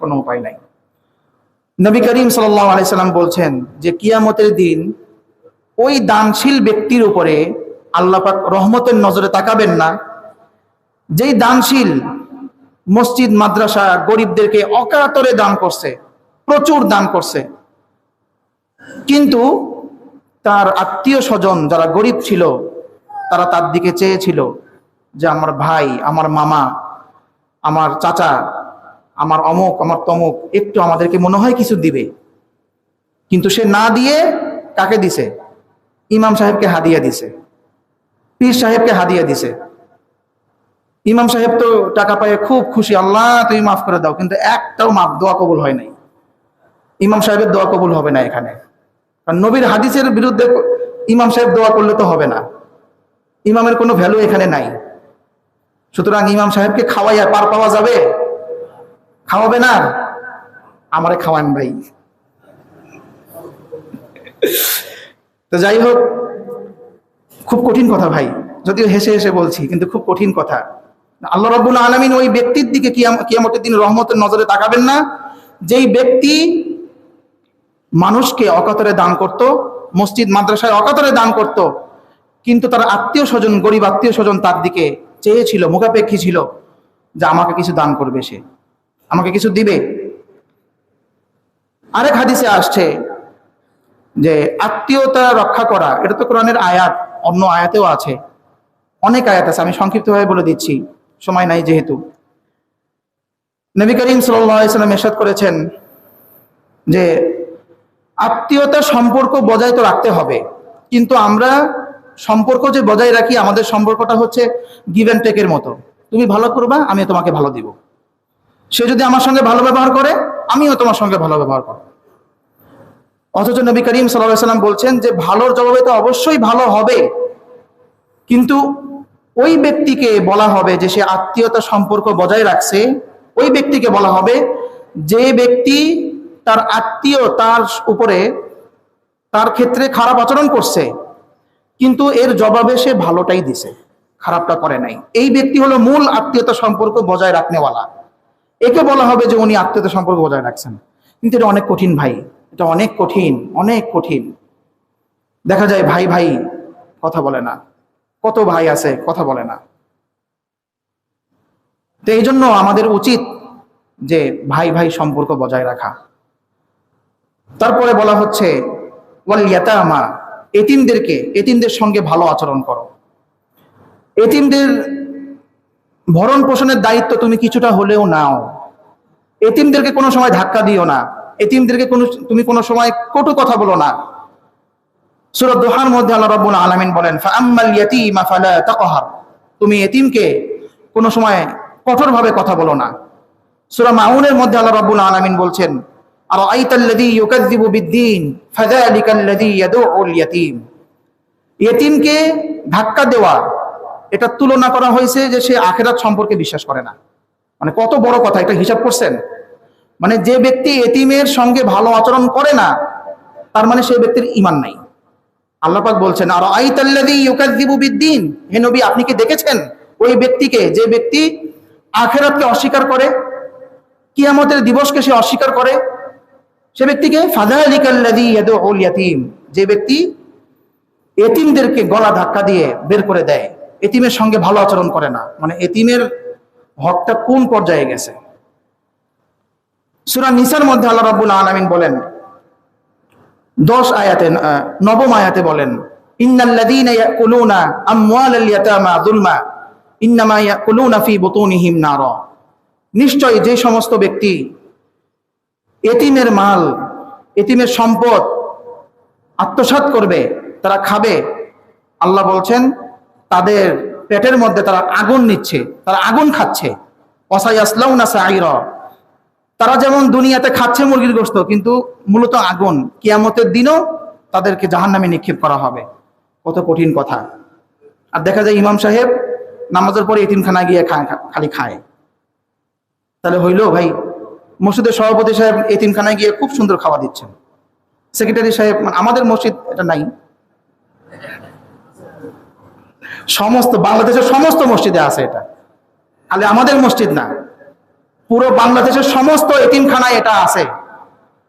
কোনো উপায় নাই। নবী করিম আলাইসাল্লাম বলছেন যে কিয়ামতের দিন ওই দানশীল ব্যক্তির উপরে আল্লাহ পাক রহমতের নজরে তাকাবেন না। যেই দানশীল মসজিদ, মাদ্রাসা গরিবদেরকে অকাতরে দান করছে, প্রচুর দান করছে। কিন্তু তার আত্মীয় স্বজন যারা গরিব ছিল, তারা তার দিকে চেয়েছিল যে আমার ভাই, আমার মামা, আমার চাচা আমার অমুক, আমার তমুক, একটু আমাদেরকে মনে হয় কিছু দিবে। কিন্তু সে না দিয়ে কাকে দিছে? ইমাম সাহেবকে হাদিয়া দিছে। পীর সাহেবকে হাদিয়া দিছে। ইমাম সাহেব তো টাকা পায়ে খুব খুশি, আল্লাহ তুমি মাফ করে দাও, কিন্তু একটাও মাফ দোয়া কবুল হয় নাই। ইমাম সাহেবের দোয়া কবুল হবে না এখানে। কারণ নবীর হাদিসের বিরুদ্ধে ইমাম সাহেব দোয়া করলে তো হবে না। ইমামের কোনো ভ্যালু এখানে নাই। সুতরাং ইমাম সাহেবকে খাওয়াইয়া পার পাওয়া যাবে? খাওয়াবে না? আমারে খাওয়ান ভাই। তো যাই হোক, খুব কঠিন কথা ভাই। যদিও হেসে হেসে বলছি, কিন্তু খুব কঠিন কথা। আল্লাহ রব্বুল আলমিন ওই ব্যক্তির দিকে কিয়াম- কিয়ামতের দিন রহমতের নজরে তাকাবেন না। যেই ব্যক্তি মানুষকে অকাতরে দান করত, মসজিদ, মাদ্রাসায় অকাতরে দান করত, কিন্তু তার আত্মীয় স্বজন, গরিব আত্মীয় স্বজন তার দিকে চেয়েছিল, মুখাপেক্ষী ছিল যে আমাকে কিছু দান করবে সে। আমাকে কিছু দিবে? আরেক হাদিসে আসছে যে আত্মীয়তা রক্ষা করা, এটা তো কোরআনের আয়াত, অন্য আয়াতেও আছে। অনেক আয়াত আছে, আমি সংক্ষিপ্তভাবে বলে দিচ্ছি, সময় নাই যেহেতু। নবী করিম সাল্লাম এরশাদ করেছেন যে আত্মীয়তা সম্পর্ক বজায় তো রাখতে হবে, কিন্তু আমরা সম্পর্ক যে বজায় রাখি, আমাদের সম্পর্কটা হচ্ছে গিভ অ্যান্ড টেকের মতো। তুমি ভালো করবা আমি তোমাকে ভালো দিব। সে যদি আমার সঙ্গে ভালো ব্যবহার করে, আমিও তোমার সঙ্গে ভালো ব্যবহার করব। অথচ নবী করিম সাল্লাম বলছেন যে, ভালোর জবাবে তো অবশ্যই ভালো হবে। কিন্তু ওই ব্যক্তিকে বলা হবে যে, সে আত্মীয়তা সম্পর্ক বজায় রাখছে, ওই ব্যক্তিকে বলা হবে যে, ব্যক্তি তার আত্মীয় তার উপরে তার ক্ষেত্রে খারাপ আচরণ করছে, কিন্তু এর জবাবে সে ভালোটাই দিছে, খারাপটা করে নাই। এই ব্যক্তি হলো মূল আত্মীয়তা সম্পর্ক বজায় রাখনেওয়ালা। একে বলা হবে যে উনি আত্মীয়তা সম্পর্ক বজায় রাখছেন। কিন্তু এটা অনেক কঠিন ভাই। এটা অনেক কঠিন অনেক কঠিন। দেখা যায় ভাই ভাই কথা বলে না। কত ভাই আছে কথা বলে না। তো এই জন্য আমাদের উচিত যে ভাই ভাই সম্পর্ক বজায় রাখা। তারপরে বলা হচ্ছে এতিমদেরকে, এতিমদের সঙ্গে ভালো আচরণ করো। এতিমদের ভরণ পোষণের দায়িত্ব তুমি কিছুটা হলেও নাও। এতিমদেরকে কোনো সময় ধাক্কা দিও না। এতিমদেরকে কোনো, তুমি কোনো সময় কটু কথা বলো না। সূরা দোহার মধ্যে আল্লাহ রাব্বুল আলামিন বলেন তুমি এতিমকে কোনো সময় কঠোরভাবে কথা বলো না। সূরা মাউনের মধ্যে আল্লাহ রাব্বুল আলামিন বলছেন আর আইতাল্লাযী ইউকাযযিবু বিদ্দীন ফাযালিকাল্লাযী ইয়াদউল ইয়াতীম। ইয়েতিমকে ধাক্কা দেওয়া এটা তুলনা করা হয়েছে যে সে আখেরাত সম্পর্কে বিশ্বাস করে না। মানে কত বড় কথা এটা হিসাব করছেন? মানে যে ব্যক্তি এতিমের সঙ্গে ভালো আচরণ করে না, তার মানে সেই ব্যক্তির ইমান নাই। আল্লাহ পাক বলছেন আর আইতাল্লাযী ইউকাযযিবু বিদ্দীন? হে নবী, আপনি কি দেখেছেন ওই ব্যক্তিকে, যে ব্যক্তি আখেরাতকে অস্বীকার করে, কিয়ামতের দিবসকে সে অস্বীকার করে? সে ব্যক্তিকে ইয়াতীম? যে ব্যক্তি এতিমদেরকে গলা ধাক্কা দিয়ে বের করে দেয়। এতিমের সঙ্গে ভালো আচরণ করে না। মানে এতিমের হকটা কোন পর্যায়ে গেছে? সূরা নিসার মধ্যে আল্লাহ রাব্বুল আলামিন বলেন, দশ আয়াতে নবম আয়াতে বলেন নিশ্চয় যে সমস্ত ব্যক্তি এতিমের মাল, এতিমের সম্পদ আত্মসাৎ করবে, তারা খাবে। আল্লাহ বলছেন তাদের পেটের মধ্যে তারা আগুন নিচ্ছে, তারা আগুন খাচ্ছে। তারা যেমন দুনিয়াতে খাচ্ছে মুরগির গোস্ত, কিন্তু মূলত আগুন কিয়ামতের দিনও তাদেরকে জাহান নামে নিক্ষেপ করা হবে। কত কঠিন কথা। আর দেখা যায় ইমাম সাহেব নামাজের পরে এতিমখানা গিয়ে খালি খায়। তাহলে হইল ভাই, মসজিদের সভাপতি সাহেব এতিমখানায় গিয়ে খুব সুন্দর খাওয়া দিচ্ছেন। সেক্রেটারি সাহেব মানে আমাদের মসজিদ এটা নাই। সমস্ত বাংলাদেশের সমস্ত মসজিদে আছে এটা। খালি আমাদের মসজিদ না। পুরো বাংলাদেশের সমস্ত এতিমখানায় এটা আছে।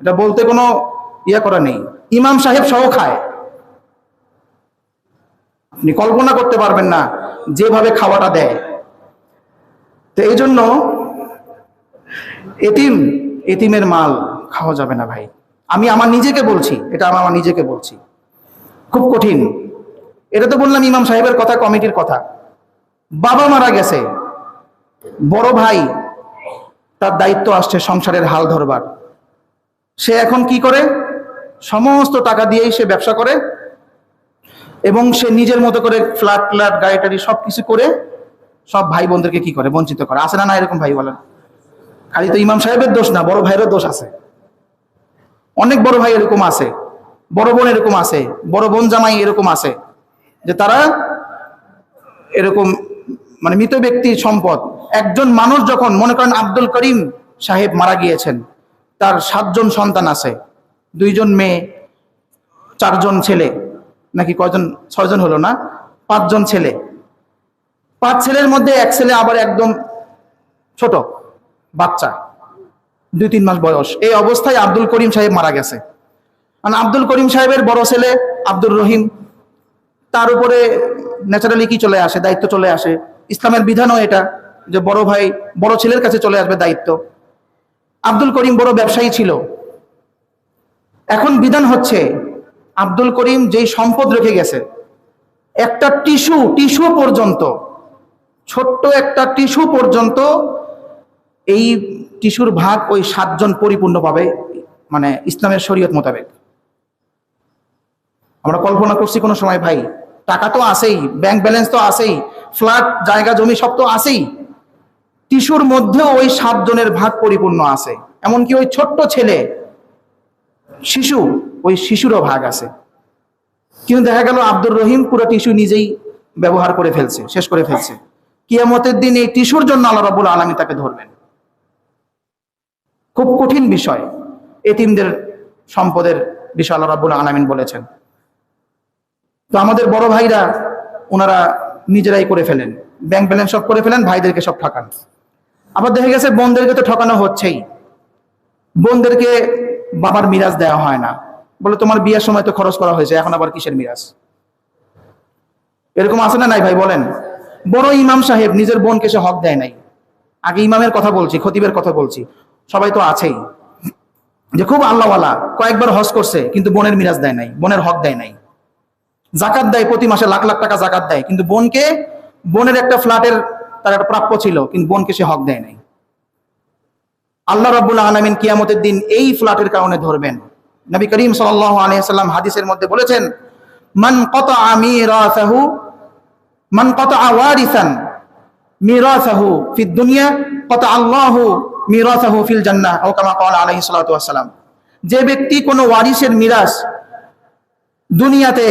এটা বলতে কোনো ইয়ে করা নেই। ইমাম সাহেব সহ খায়। আপনি কল্পনা করতে পারবেন না যেভাবে খাওয়াটা দেয়। তো এই জন্য এতিম, এতিমের মাল খাওয়া যাবে না ভাই। আমি আমার নিজেকে বলছি, এটা আমার নিজেকে বলছি। খুব কঠিন। এটা তো বললাম ইমাম সাহেবের কথা, কমিটির কথা। বাবা মারা গেছে। বড় ভাই, তার দায়িত্ব আসছে সংসারের হাল ধরবার। সে এখন কি করে? সমস্ত টাকা দিয়েই সে ব্যবসা করে এবং সে নিজের মতো করে ফ্ল্যাট ফ্ল্যাট গাড়ি টাড়ি সব কিছু করে সব ভাই বোনদেরকে কি করে? বঞ্চিত করে। আছে না না এরকম ভাই বলেন? খালি তো ইমাম সাহেবের দোষ না, বড় ভাইয়েরও দোষ আছে। অনেক বড় ভাই এরকম আছে, বড় বোন এরকম আছে, বড় বোন জামাই এরকম আছে। যে তারা এরকম মানে মৃত ব্যক্তির সম্পদ। একজন মানুষ যখন, মনে করেন আব্দুল করিম সাহেব মারা গিয়েছেন, তার সাতজন সন্তান আছে। দুইজন মেয়ে, চারজন ছেলে, নাকি কয়জন, ছয়জন হলো না? পাঁচজন ছেলে। পাঁচ ছেলের মধ্যে এক ছেলে আবার একদম ছোট, বাচ্চা, দুই তিন মাস বয়স। এই অবস্থায় আব্দুল করিম সাহেব মারা গেছে। মানে আব্দুল করিম সাহেবের বড় ছেলে আব্দুর রহিম তার উপরে ন্যাচারালি কি চলে আসে, দায়িত্ব চলে আসে। ইসলামের বিধানও এটা, যে বড় ভাই, বড় ছেলের কাছে চলে আসবে দায়িত্ব। আব্দুল করিম বড় ব্যবসায়ী ছিল। এখন বিধান হচ্ছে, আব্দুল করিম যেই সম্পদ রেখে গেছে, একটা টিস্যু টিস্যু পর্যন্ত, ছোট্ট একটা টিস্যু পর্যন্ত এই টিস্যুর ভাগ ওই সাতজন পরিপূর্ণ পাবে মানে ইসলামের শরীয়ত মোতাবেক। আমরা কল্পনা করছি কোনো সময়, ভাই, টাকা তো আছেই ব্যাংক ব্যালেন্স তো আছেই ফ্ল্যাট জায়গা, জমি সব তো আছেই। টিস্যুর মধ্যেও ওই সাতজনের ভাগ পরিপূর্ণ আছে। এমনকি ওই ছোট্ট ছেলে, শিশু, ওই শিশুরও ভাগ আছে। কিন্তু দেখা গেল আব্দুর রহিম পুরো টিস্যু নিজেই ব্যবহার করে ফেলছে, শেষ করে ফেলছে। কিয়ামতের দিন এই টিস্যুর জন্য আল্লাহ রাবুল আলমী তাকে ধরবেন খুব কঠিন বিষয়, এতিমদের সম্পদের বিষয় আল্লাহ রাবুল আলমিন বলেছেন। তো আমাদের বড় ভাইরা ওনারা নিজেরাই করে ফেলেন। ব্যাংক ব্যালেন্স সব করে ফেলেন, ভাইদেরকে সব ঠকান। আবার দেখা গেছে বোনদেরকে তো ঠকানো হচ্ছেই। বোনদেরকে বাবার মিরাজ দেওয়া হয় না। বলে তোমার বিয়ের সময় তো খরচ করা হয়েছে, এখন আবার কিসের মিরাজ? এরকম আছে না নাই ভাই, বলেন। বড় ইমাম সাহেব নিজের বোনকে সে হক দেয় নাই। আগে ইমামের কথা বলছি, খতিবের কথা বলছি। সবাই তো আছেই। যে খুব আল্লাহওয়ালা, কয়েকবার হজ করছে, কিন্তু বোনের মিরাজ দেয় নাই, বোনের হক দেয় নাই। জাকাত দেয় প্রতি মাসে লাখ লাখ টাকা জাকাত দেয়। কিন্তু বোনকে, বোনের একটা ফ্ল্যাটের তার একটা প্রাপ্য ছিল, কিন্তু বোনকে সে হক দেয় নাই। আল্লাহ রাব্বুল আলমিন কিয়ামতের দিন এই ফ্ল্যাটের কারণে ধরবেন। নবী করিম সাল্লাম হাদিসের মধ্যে বলেছেন, মান কত আমি রাসাহু মান কত আওয়ারিসান মিরাসাহু ফিদ দুনিয়া কত আল্লাহু মিরাসাহু ফিল জান্নাহ ও কামা ক্বালা আলাইহিস সালাতু যে ব্যক্তি কোনো ওয়ারিসের মিরাস দুনিয়াতে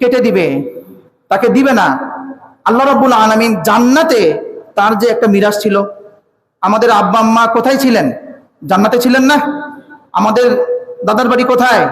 কেটে দিবে, তাকে দিবে না। আল্লাহ রাব্বুল আলামিন জান্নাতে তার যে একটা মিরাজ ছিল, আমাদের আব্বা আম্মা কোথায় ছিলেন? জান্নাতে ছিলেন না? আমাদের দাদার বাড়ি কোথায়?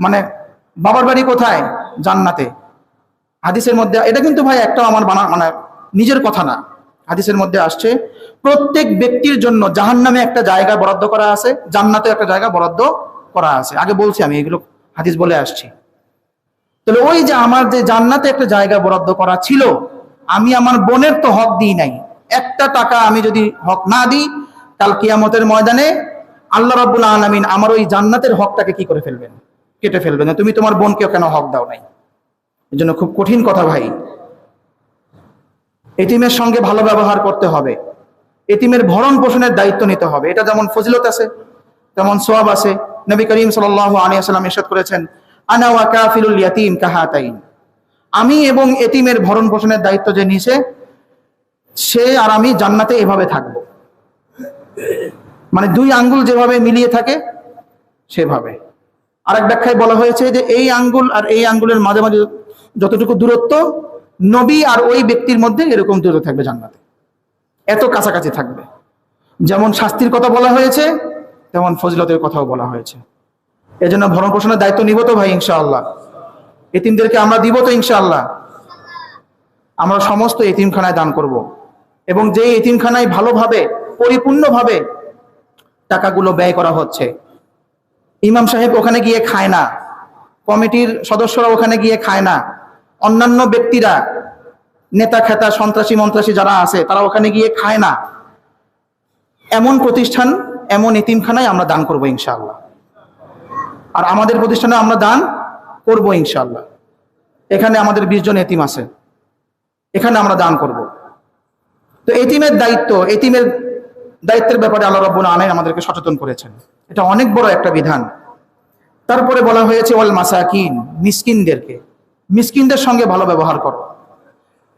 মানে বাবার বাড়ি কোথায়? জান্নাতে। হাদিসের মধ্যে, এটা কিন্তু ভাই একটা আমার বানা মানে নিজের কথা না। হাদিসের মধ্যে আসছে, প্রত্যেক ব্যক্তির জন্য জাহান্নামে একটা জায়গা বরাদ্দ করা আছে জান্নাতে একটা জায়গা বরাদ্দ করা আছে। আগে বলছি আমি, এগুলো হাদিস বলে আসছি। তাহলে ওই যে আমার যে জান্নাতে একটা জায়গা বরাদ্দ করা ছিল, আমি আমার বোনের তো হক দিই নাই। একটা টাকা আমি যদি হক না দিই, কাল কিয়ামতের ময়দানে আল্লাহ রাব্বুল আলামিন আমার ওই জান্নাতের হকটাকে কি করে ফেলবেন? কেটে ফেলবেন তুমি তোমার বোনকেও কেন হক দাও নাই? এই জন্য খুব কঠিন কথা ভাই। এতিমের সঙ্গে ভালো ব্যবহার করতে হবে। এতিমের ভরণ পোষণের দায়িত্ব নিতে হবে। এটা যেমন ফজিলত আছে, তেমন সোয়াব আছে। নবী করিম সাল্লাল্লাহু আলাইহি ওয়াসাল্লাম ইরশাদ করেছেন আনা ওয়া কাফিলুল ইয়াতিম কাহাতাইন। আমি এবং এতিমের ভরণ পোষণের দায়িত্ব যে নিছে, সে আর আমি জান্নাতে এভাবে থাকব। মানে দুই আঙ্গুল যেভাবে মিলিয়ে থাকে, সেভাবে। আরেক ব্যাখ্যায় বলা হয়েছে যে এই আঙ্গুল আর এই আঙ্গুলের মাঝে মাঝে যতটুকু দূরত্ব, নবী আর ওই ব্যক্তির মধ্যে এরকম দূরত্ব থাকবে জান্নাতে। এত কাছাকাছি থাকবে। যেমন শাস্তির কথা বলা হয়েছে, তেমন ফজিলতের কথাও বলা হয়েছে। এজন্য ভরণ পোষণের দায়িত্ব নিব তো ভাই, ইনশাআল্লাহ। এতিমদেরকে আমরা দিব তো, ইনশাআল্লাহ। আমরা সমস্ত এতিমখানায় দান করব। এবং যে এতিমখানায় ভালোভাবে, পরিপূর্ণভাবে টাকাগুলো ব্যয় করা হচ্ছে, ইমাম সাহেব ওখানে গিয়ে খায় না, কমিটির সদস্যরা ওখানে গিয়ে খায় না, অন্যান্য ব্যক্তিরা, নেতা, খেতা, সন্ত্রাসী, মন্ত্রাসী যারা আছে, তারা ওখানে গিয়ে খায় না। এমন প্রতিষ্ঠান, এমন এতিমখানায় আমরা দান করব, ইনশাআল্লাহ। আর আমাদের প্রতিষ্ঠানে আমরা দান করব ইনশাল্লাহ এখানে আমাদের বিশ জন এতিম আছে। এখানে আমরা দান করব। তো এতিমের দায়িত্ব, এতিমের দায়িত্বের ব্যাপারে আল্লাহ রব্বুল আলামিন আমাদেরকে সচেতন করেছেন। এটা অনেক বড় একটা বিধান। তারপরে বলা হয়েছে, ওয়াল মাসাকিন মিসকিনদেরকে। মিসকিনদের সঙ্গে ভালো ব্যবহার করো।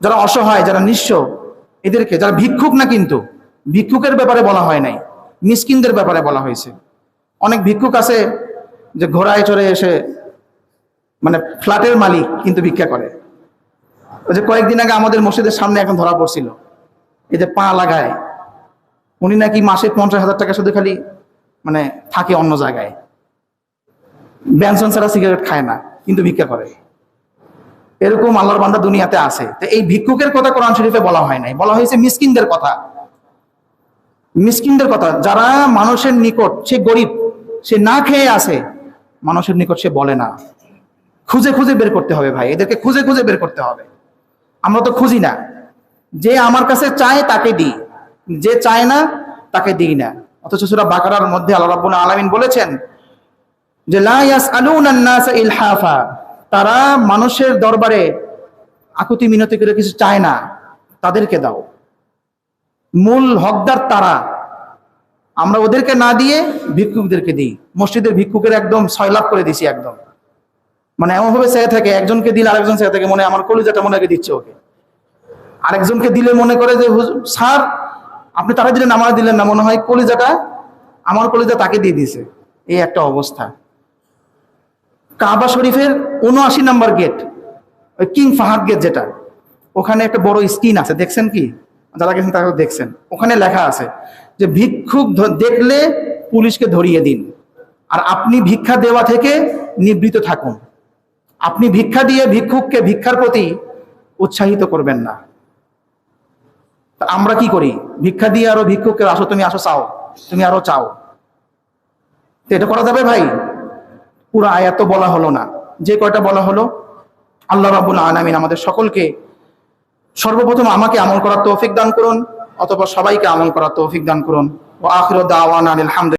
যারা অসহায়, যারা নিঃস্ব, এদেরকে, যারা ভিক্ষুক না কিন্তু, ভিক্ষুকের ব্যাপারে বলা হয় নাই, মিসকিনদের ব্যাপারে বলা হয়েছে। অনেক ভিক্ষুক আছে যে ঘোড়ায় চড়ে এসে মানে ফ্ল্যাটের মালিক কিন্তু ভিক্ষা করে। ওই যে কয়েকদিন আগে আমাদের মসজিদের সামনে এখন ধরা পড়ছিল। এই যে পা লাগায়। উনি নাকি মাসে পঞ্চাশ হাজার টাকা শুধু খালি মানে থাকে অন্য জায়গায়। ব্যঞ্জন ছাড়া সিগারেট খায় না, কিন্তু ভিক্ষা করে। এরকম আল্লাহর বান্দা দুনিয়াতে আছে। তো এই ভিক্ষুকের কথা কোরআন শরীফে বলা হয় নাই। বলা হয়েছে মিসকিনদের কথা। মিসকিনদের কথা। যারা মানুষের নিকট, সে গরিব, সে না খেয়ে আছে মানুষের নিকট সে বলে না। খুঁজে খুঁজে বের করতে হবে ভাই, এদেরকে খুঁজে খুঁজে বের করতে হবে। আমরা তো খুঁজি না। যে আমার কাছে চায় তাকে দিই, যে চায় না তাকে দিই না। অথচ সুরা বাকারার মধ্যে আল্লাহ রাব্বুল আলামিন বলেছেন যে, লা ইয়াসআলুনান নাসা ইলহাফা তারা মানুষের দরবারে আকুতি মিনতি করে কিছু চায় না, তাদেরকে দাও। মূল হকদার তারা। আমরা ওদেরকে না দিয়ে ভিক্ষুকদেরকে দিই। মসজিদের ভিক্ষুকের একদম সয়লাভ করে দিছি একদম। মানে এমন ভাবে চেয়ে থাকে, একজনকে দিলে আরেকজন চেয়ে থাকে, মনে আমার কলিজাটা মনে দিচ্ছে ওকে। আরেকজনকে দিলে মনে করে যে স্যার, আপনি তারা দিলেন, আমার দিলেন না। মনে হয় কলিজাটা, আমার কলিজা তাকে দিয়ে দিয়েছে। এই একটা অবস্থা। কাবা শরীফের উনআশি নাম্বার গেট, ওই কিং ফাহাদ গেট যেটা, ওখানে একটা বড় স্ক্রিন আছে, দেখছেন কি? যারা গেছেন তারা দেখছেন। ওখানে লেখা আছে যে, ভিক্ষুক দেখলে পুলিশকে ধরিয়ে দিন। আর আপনি ভিক্ষা দেওয়া থেকে নিবৃত থাকুন। আপনি ভিক্ষা দিয়ে ভিক্ষুককে ভিক্ষার প্রতি উৎসাহিত করবেন না। আমরা কি করি? ভিক্ষা দিয়ে আরও ভিক্ষুককে আসো, তুমি আসো, চাও। তুমি আরও চাও। তো এটা করা যাবে ভাই? পুরো আয়াত বলা হলো না। যে কয়টা বলা হলো? আল্লাহ রাবুল আলামিন আমাদের সকলকে সর্বপ্রথম আমাকে আমল করার তৌফিক দান করুন অথবা সবাইকে আমল করার তৌফিক দান করুন। ও আখির দাওয়ান আলহামদুলিল্লাহ